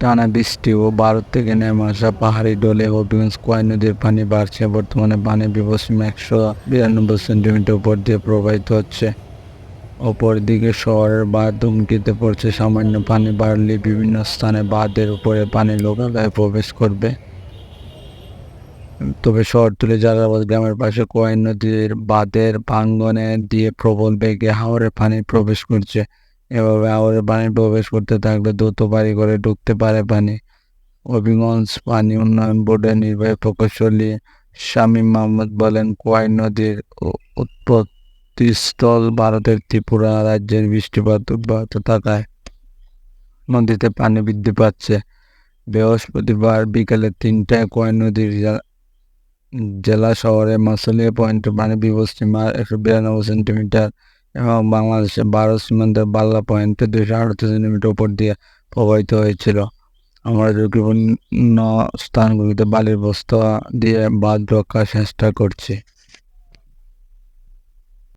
টানা বৃষ্টি ও ভারত থেকে নেমে আসা পাহাড়ি ডলে হবিগঞ্জ কোয়াই নদীর পানি বাড়ছে। বর্তমানে পানি বিপসীমা একশো বিরানব্বই সেন্টিমিটার উপর দিয়ে প্রবাহিত হচ্ছে। অপরদিকে শহরের বাঁধ ধুমকিতে পড়ছে সামান্য পানি বাড়লে বিভিন্ন স্থানে বাঁধের উপরে পানি লোকালয়ে প্রবেশ করবে। তবে শহরতলি জালালাবাদ গ্রামের পাশে কোয়াই নদীর বাঁধের ভাঙ্গনে দিয়ে প্রবল বেগে হাওরের পানি প্রবেশ করছে। এভাবে হাওরের পানি প্রবেশ করতে থাকলে দ্রুত বাড়ি করে ঢুকতে পারে পানি। হবিগঞ্জ পানি উন্নয়ন বোর্ডের নির্বাহী প্রকৌশলী শামীম মাহমুদ বলেন, কোয়াই নদীর উৎপত্তিস্থল ভারতের ত্রিপুরা রাজ্যের বৃষ্টিপাত অব্যাহত থাকায় নদীতে পানি বৃদ্ধি পাচ্ছে। বৃহস্পতিবার বিকেলে তিনটায় কোয়াই নদীর জেলা শহরে মাসুলিয়া পয়েন্টে পানি বিপসীমা একশো বিরানব্বই সেন্টিমিটার এবং বাংলাদেশে ভারত সীমান্তে বাল্লা পয়েন্টে দুশো আটত্রিশ সেন্টিমিটার উপর দিয়ে প্রবাহিত হয়েছিল। আমরা ঝুঁকিপূর্ণ স্থানগুলিতে বালির বস্তা দিয়ে বাঁধ রক্ষার চেষ্টা করছি।